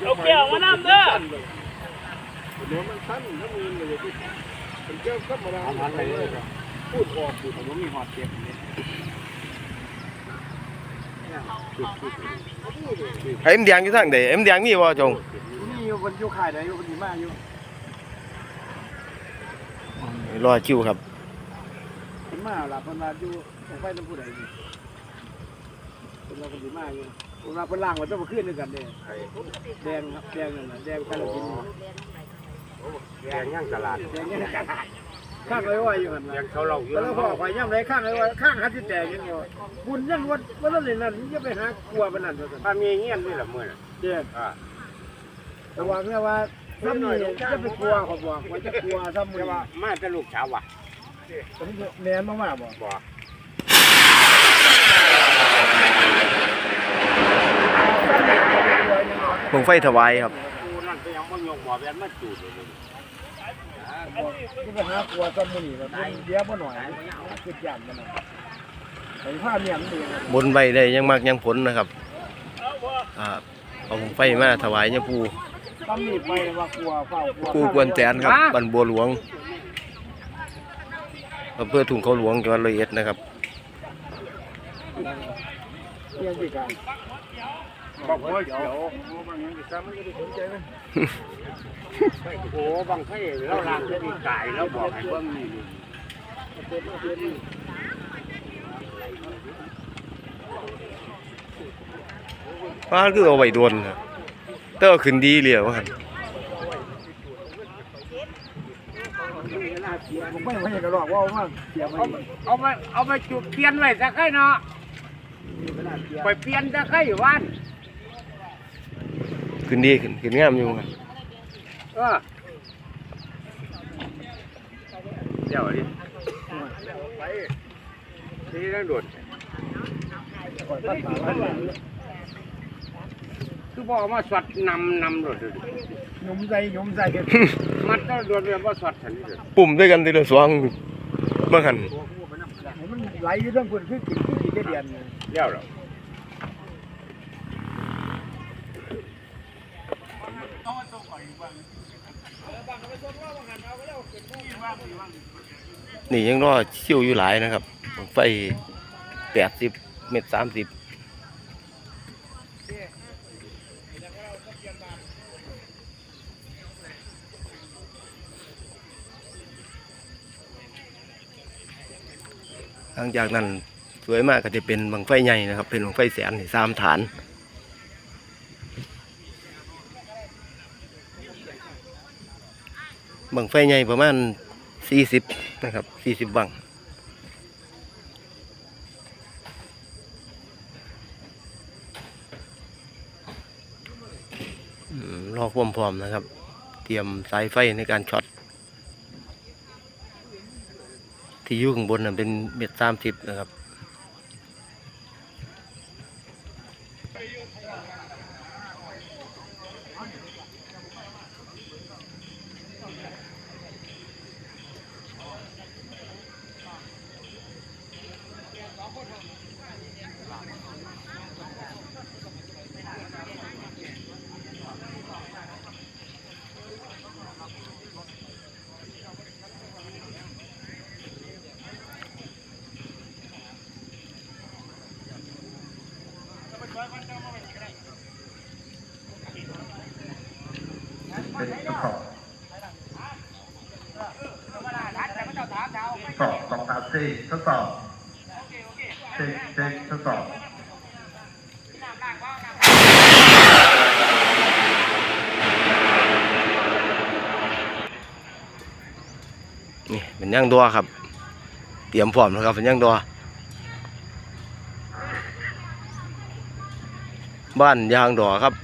เอาแก้วมาน้ำเด้อเดี๋ยวมันสั้นน้ำเงินเลยที่เป็นแก้วธรรมดาพูดออกพูดผมมีหอดเจ็บเนี่ยเอ็มแดงอยู่ทางใดเอ็มแดงมีบ่จงนี่อยู่บนยุคขายไหนอยู่บนดีมากอยู่รอคิวครับเป็นมาหลับเป็นมาอยู่ของไฟน้ำผู้ใดนี่เป็นเราคนดีมากอยู่ เวลาเป็นล่างมันต้องมาขึ้นด้วยกันเนี่ยแดงครับแดงนั่นน่ะแดงกาลสินธุ์แกงย่างตลาดแดงเนี่ยกันข้างไว้ไว้อยู่หันแกนะงเขาเราอยู่แล้วพอข่อยย่ำไรข้างไว้ไว้ข้างคันที่แตกยังไงบุญยังวัดวันนั้นเลยนั่นจะไปหากลัวมันนั่นเถอะถ้ามีเงี้ยนนี่แหละมื่อน่ะเด็กอ่าระวังนะว่าซ้ำนี่จะไปกลัวเขาบอกว่าจะกลัวซ้ำมืแต่อว่ามาแต่ลูกสาวว่ะผมแนนมากๆบอกบอก เบิ่งไฟถวายครับกูนั่นก็ยังบ่ยกบ่แบนมาจูดเลยที่ไปหากลัวซ้ำมือนี่แบบเดี๋ยวบ่หน่อยคือยันมันไอ้ผ้าเนี่ยมันดีนะบนไว้ได้ยังมากยังผลนะครับอ่าเอาไฟมาถวายเนี่ยปู่ซ้ำนี่ไปว่ากลัวเฝ้ากลัวปู่กวนแสนครับบ้านบัวหลวงอำเภอทุ่งเขาหลวงจังหวัดร้อยเอ็ดนะครับเรื่องที่การ บอกว่าเดี๋ยวโอ้บางทีเราล้างจะดีกายแล้วบอกให้เบิ่งนี่ว่าคือเอาไว้โดนครับแต่ว่าขึ้นดีเลยว่าหั่นผมไม่ไม่กระรอกว่าว่าเสียมันเอาเอาไปเอาไปจุดเปลี่ยนไว้สักไข่เนาะไปเปลี่ยนสักไข่วัน ขึ้นดีขึ้นขึ้นงามอยู่ครับเออเดี๋ยวดิที่นั่งโดดก่อนตั้งตาไว้คือบอกมาสวดนำนำโดดยมใจยมใจกันมันต้องโดดเรียนว่าสวดฉันนี่เด้อปุ่มด้วยกันทีละสองเบิ่งหั่นให้มันไหลอยู่ทั้งคนคือกินคือกินได้เดือนเดี๋ยวเหรอ นี่ยังรอชิวอยู่หลายนะครับ ไฟแปดสิบเมตรสามสิบหลังจากนั้นสวยมากก็จะเป็นบังไฟใหญ่นะครับ เป็นบังไฟแสนสามฐานบังไฟใหญ่ประมาณ สี่สิบนะครับสี่สิบบังอืมรอควมพร้อมนะครับ เตรียมสายไฟในการช็อต ที่อยู่ข้างบนน่ะเป็นเม็ดสามสิบนะครับ สอบ สี่ทดสอบเช็คเช็คทดสอบนี่เป็นย่างดัวครับ เตรียมพร้อมแล้วครับเป็นย่างดัวบ้านยางดอครับ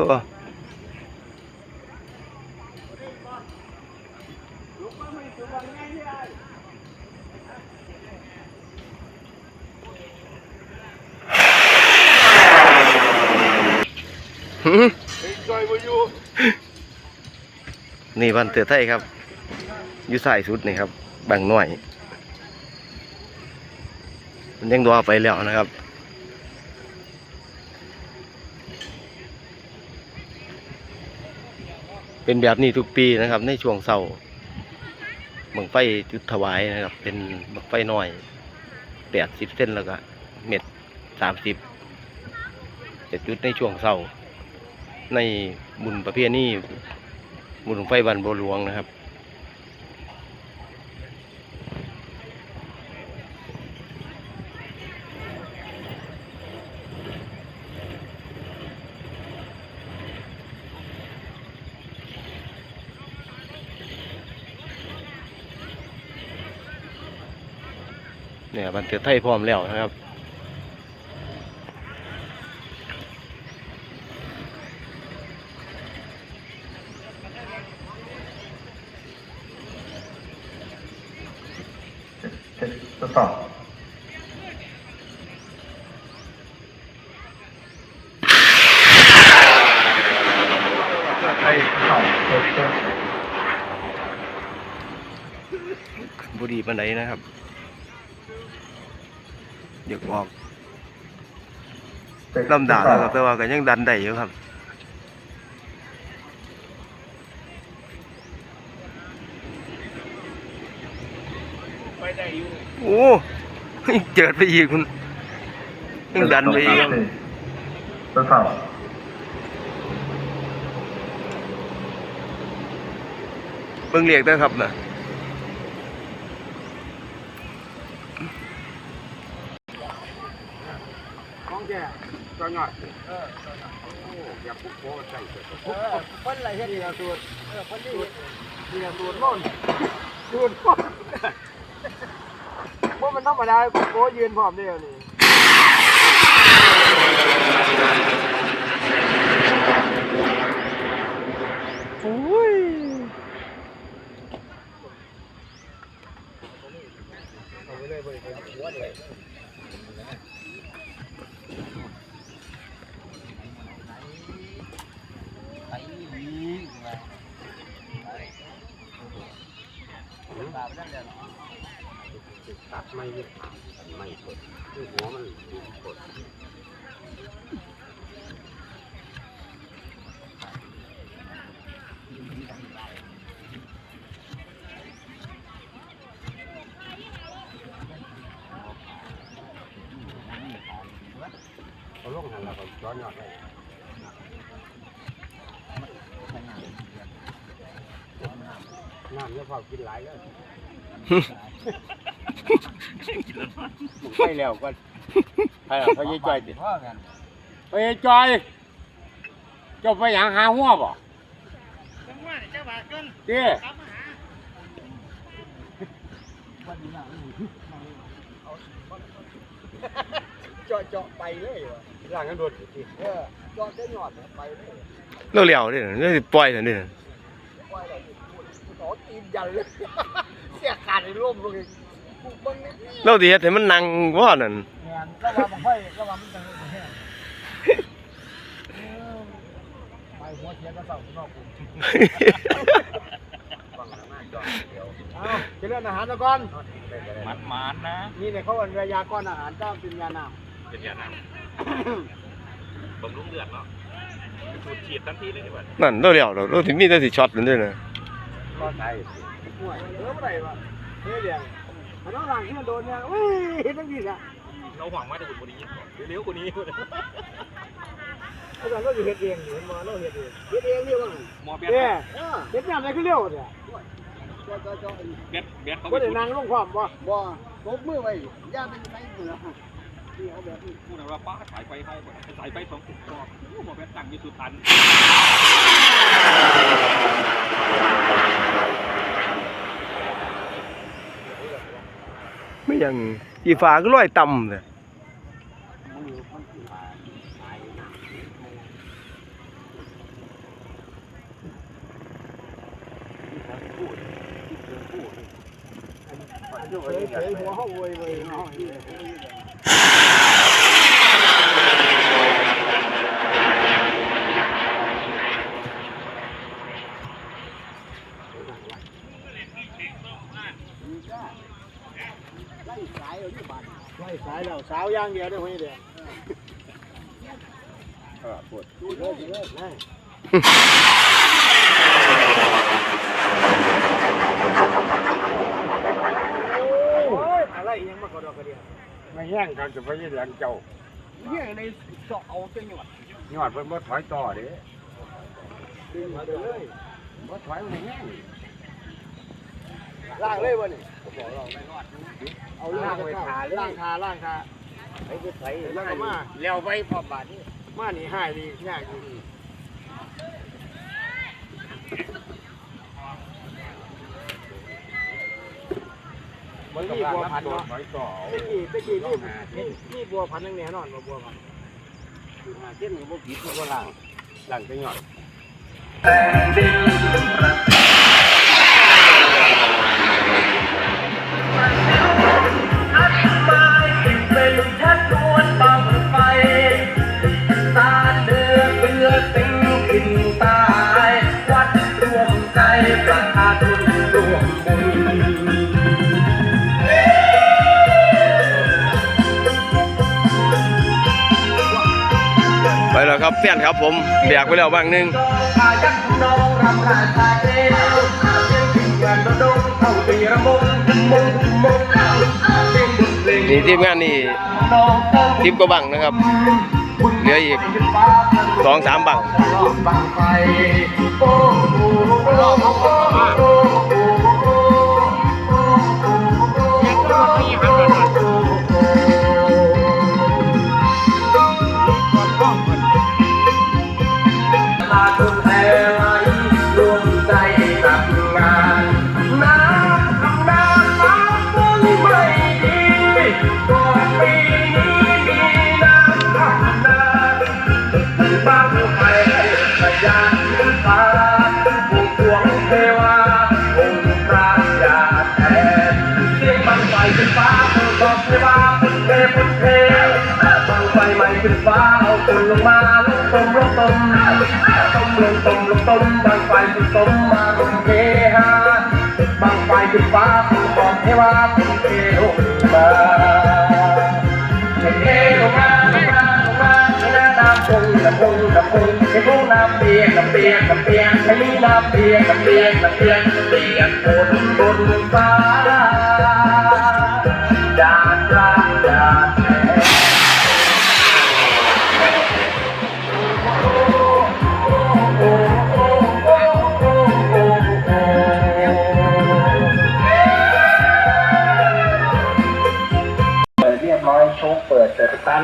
ตัวหือเฮ้ยจอยบ่อยู่นี่บ้านเตือไทยครับอยู่สายสุดนี่ครับบางหน่อยมันยังดัวไปแล้วนะครับ เป็นแบบนี้ทุกปีนะครับ ในช่วงเสาร์บังไฟจุดถวายนะครับ เป็นบังไฟน้อยแปดสิบเส้นแล้วก็เม็ดสามสิบจะจุดในช่วงเสาร์ในบุญประเภทนี้บุญบั้งไฟบันโบหลวงนะครับ บันเทือไทยพร้อมแล้วนะครับเช็คทดสอบให้ทดสอบเช็คเช็คบุรีปันไดนะครับ อยากบอกเช็คลำดาบนะครับแต่ว่าก็ยังดันได้อยู่ครับไปได้อยู่โอ้ยังเจิดไปอีกคุณยังดันไปอีกครับทดสอบเบิ่งเรียกได้อครับนะ ของแก ตัวหน่อยเออโอ้อย่าพุกโใส่เถอะเออเพิ่นอะไรเฮ็ดนี่ละสูตรเออเพิ่นนี่นี่ละสูตรโน่นสูตรโน่นบ่มันธรรมดาโกโกยืนพร้อมเดียวนี่ โอ้ย เอาไปเลยบ่ได้ไปหัวเลย ตัดไม่ไม่ไม่กดคือ หัวมันกดเอาลงหันแล้วก็ย้อนยอดเลยน้ำเยอะพอกินหลายเลยไป แล้วก็ไปแล้วพยายจอยติว่ากันพยายจอยเจ้าไปหยังหาหัวบ่เจ้เจาะเจาะไปเลยว่ะร่างกันโดดสิเออเจาะได้หยอดไปเลยเราเหลียวดินี่สิปล่อยนั่นดิปล่อยอะไรพูดต่อตีนยันเลยเสียขาดในร่มลงอีก กูเบิ่งนี่เราสิเฮ็ดให้มันนั่งว่านั่นงานระวังมันค่อยระวังมันจังเลยแห้งเออไปหัวเทียนก็เศร้าข้างนอกกูฟังหน้าจอเดียวเอาจะเลื่อนอาหารแล้วก่อน มันมันนะ นี่เนี่ยเขาเป็นยาก้อนอาหารจ้างเป็นยาน้เป็นอย่างนั้นบำรุงเลือดเนาะสูดฉีดทันทีเลยดีกว่านั่นเราเหลียวเราเราสิมีแต่สิช็อตนั่นเด้อนะ ก็ใช่ำห่วยเออเมื่อไหร่วะเฮ้ยเดี๋ย วมันต้องหลังที่มันโดนเนี่ยอุ้ยเห็นตั้งดีอะเราหวังว่าจะบุญบุรีเร็วกว่านี้อาจารย์เราอยู่เฮ็ดเองอยู่เห็นมาเราเฮ็ดเองเฮ็ดเองเรียกว่าไงหมอเบียเด้ดเฮ็ดงานอะไรคือเร็วเนี่ยเจ้าเจ้าเจ้าเบียดเบียดเขาบ่ไปได้สูดนั่งลงความบ่บ่ตบมือไว้ย่าเป็นไงเหนือนี่เอาแบบนี้พูดว่าป้าสายไฟให้สายไฟสองสิบกรอบหมอเบียดตั้งอยู่สุดทัน ไม่ยังอีฟ้าก็ลอยต่ำเลยเฉยเฉยหัวเขาโวยเลยเนาะายแล้วสาวย่างเดียวได้ห้อยเดียวเออปวดดูเลยดูเลยนั่งโอ้ยอะไรอีหยังมากระดอกกระเดียไม่แย่งกันจะไปยี่หลังเจ้าเฮียในเจาะเอาเส้นหยอดยอดเพิ่นบ่ถอยต่อเด้ดึงมาเลยบ่ถอยมันแห้งล่างเลยวะนี่บอกเราไม่รอดเอาล่างไปขาล่างขาล่างขา ไปไปไถแล้วก็มาแล้วไว้พอบาดนี้มานี่หายดียากดีมันมีบัวพันเนาะถอยต่อตะกี้ตะกี้นี่นี่นี่บัวพันธุ์ยังแน่นอนว่าบัวพันธุ์เส้นบ่ผิดบ่ล่างล่างไปยอด แล้วครับแฟนครับผมแบกไปแล้วบางหนึงอายักน้องรำราชาเร็วเสียงพิงกันโดดงเข้าตีระมงมงมงเสียงบุญเพลงนี่ทีมงานนี่น้องต้องทิปก็บังนะครับ เหลืออีกสองสามบังบั เทพุทธเทบังไฟใหม่ขึ้นฟ้าเอาคนลงมาลงตมลงตมต้มลงต้มลงต้มบางไฟสุดต้มมาลงเฮฮาบางไฟจุดฟ้าผู้บอกให้ว่าเป็นเทลงมาเทลงมาลงมาลงมาให้น้ำน้ำพงน้ำพงน้ำพงให้พงน้ำเปียกน้ำเปียกน้ำเปียกให้มีน้ำเปียกน้ำเปียกน้ำเปียกน้ำเปียกบนบนฟ้า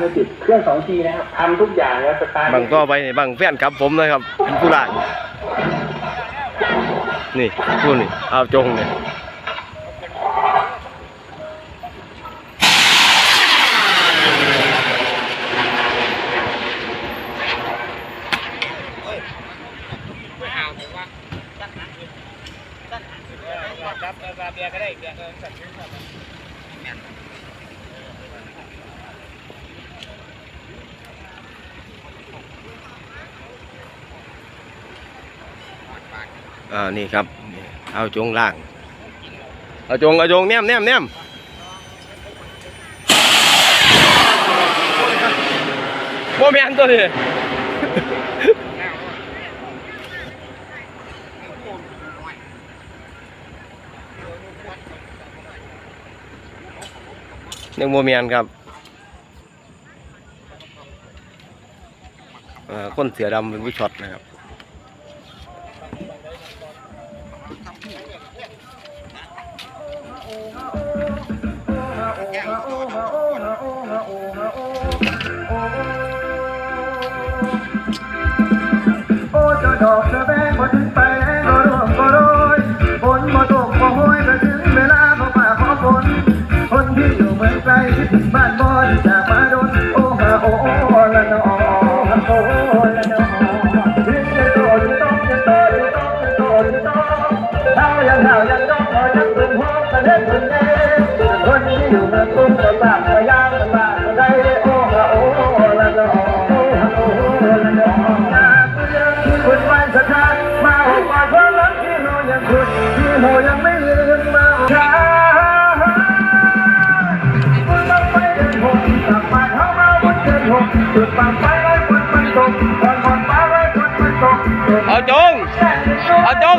ไม่ติดเครื่องสองทีนะครับทำทุกอย่างแล้วสตาร์ทบัไม่งติดก็ไปนี่บังแฟนครับผมนะครับเป็นผู้ล่างนี่ผู้นี่เอาจงเนี่ย ครับเออเบียร์ก็ได้เบียร์เออสั่น อ่านี่ครับนี่ เอาจงล่าง เอาจงเอาจงแนมแนมแนมโมเมนตัวนี้หนึ่งโมเมนครับอ่อคนเสือดำเป็นผู้ช็อตนะครับ โอ้เจ้าดอกเจ้าแบงพอถึงไปแล้วก็ร่วงก็โรยฝนมาตกมาโหยก็ถึงเวลาขอป่าขอฝนคนที่อยู่เมืองไกลคิดถึงบ้านบอนจากมาโดนโอ้ฮาโอ้ละนอโอ้ละนอยิ่งจะโตยิ่งต้องยิ่งโตยิ่งต้องยิ่งโตยิ่งต้องเท่ายังเท่ายังต้องพอยังเป็นห้องกันเล่นกันเล่ เอาจงเอาจง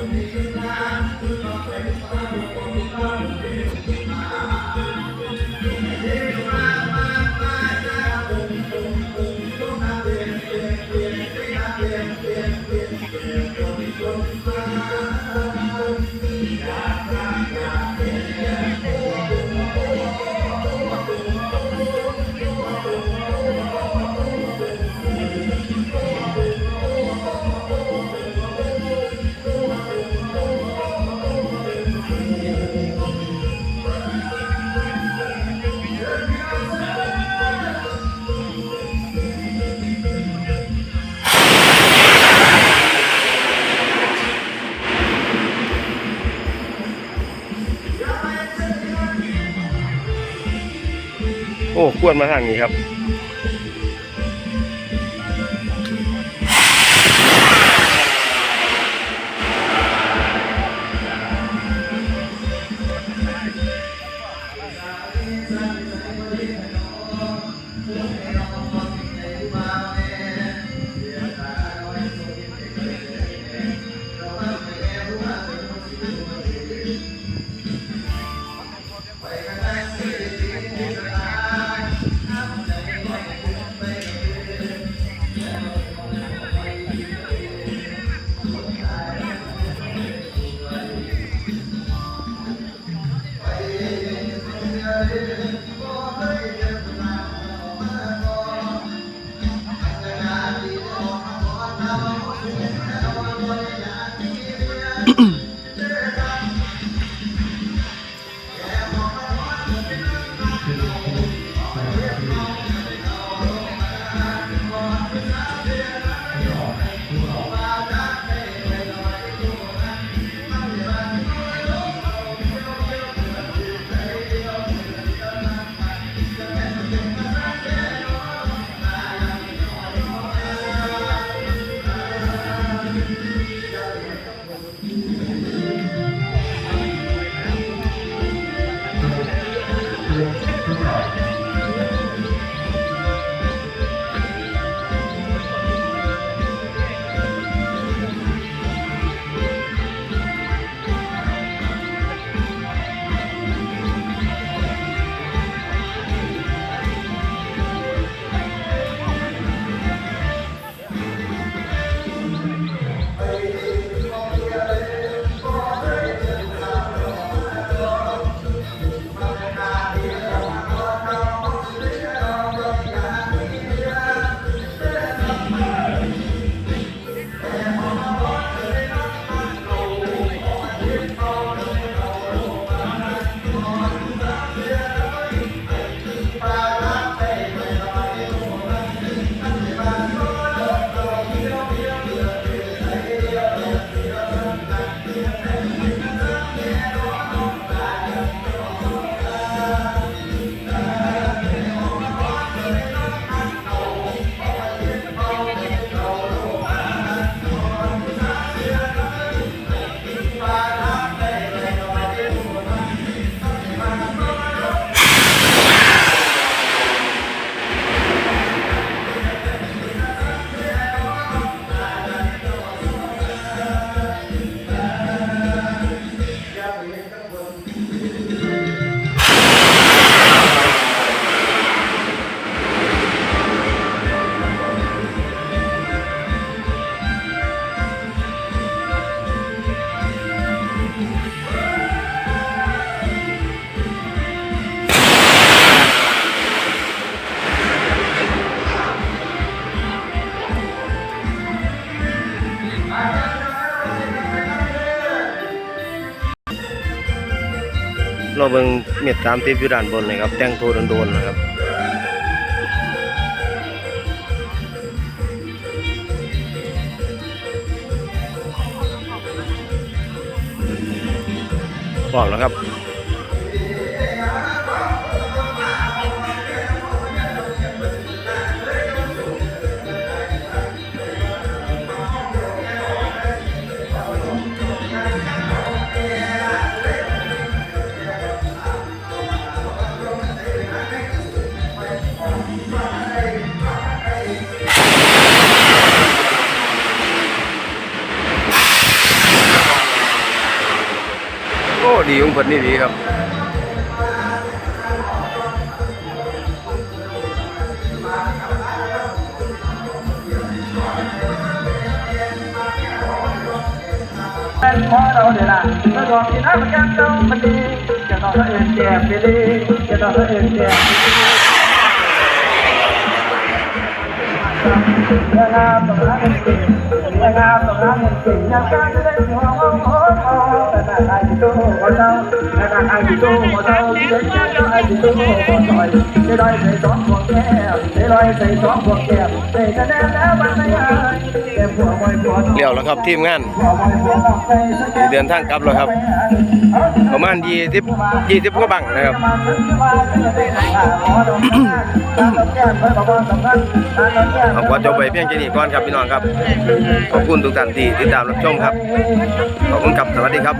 วนมาทางนี้ครับ เราเบิ่งเม็ดสามสิบอยู่ด้านบนเลยครับแต่งตัวโดนๆนะครับบอกแล้วครับ โอ้ดีของเพิ่นนี่ดีครับเป็นเพราเราเนี่ยล่ะเมื่อก่อนที่น้ำมันยังต้องมันดีจะต้องเอ็นแจ่มดีจะต้องเอ็นแจ่เวลาต้องรักกันจริงเวลาต้องรักกันจริงอยากจะได้หัวหัวหัวหัวแต่ถ้าใครที่ตัว เจ้าแต่ถ้าใครที่ตัวหัวเจ้าที่เด็กเจ้าใครที่ตัวหัวหน่อยได้ลอยใส่สองพวงแก้วได้ลอยใส่สองพวงแก้วคะแนนแล้วมันไม่หายเก็บหัวมวยหัวเลี้ยวแล้วครับทีมงานเดินทางกลับแล้วครับ ประมาณยี่สิบยี่สิบกว่าบังนะครับเอาขอจบไปเพียงแค่นี้ก่อนครับพี่น้องครับ ขอบคุณทุกท่านที่ติดตามรับชมครับ ขอบคุณครับ สวัสดีครับ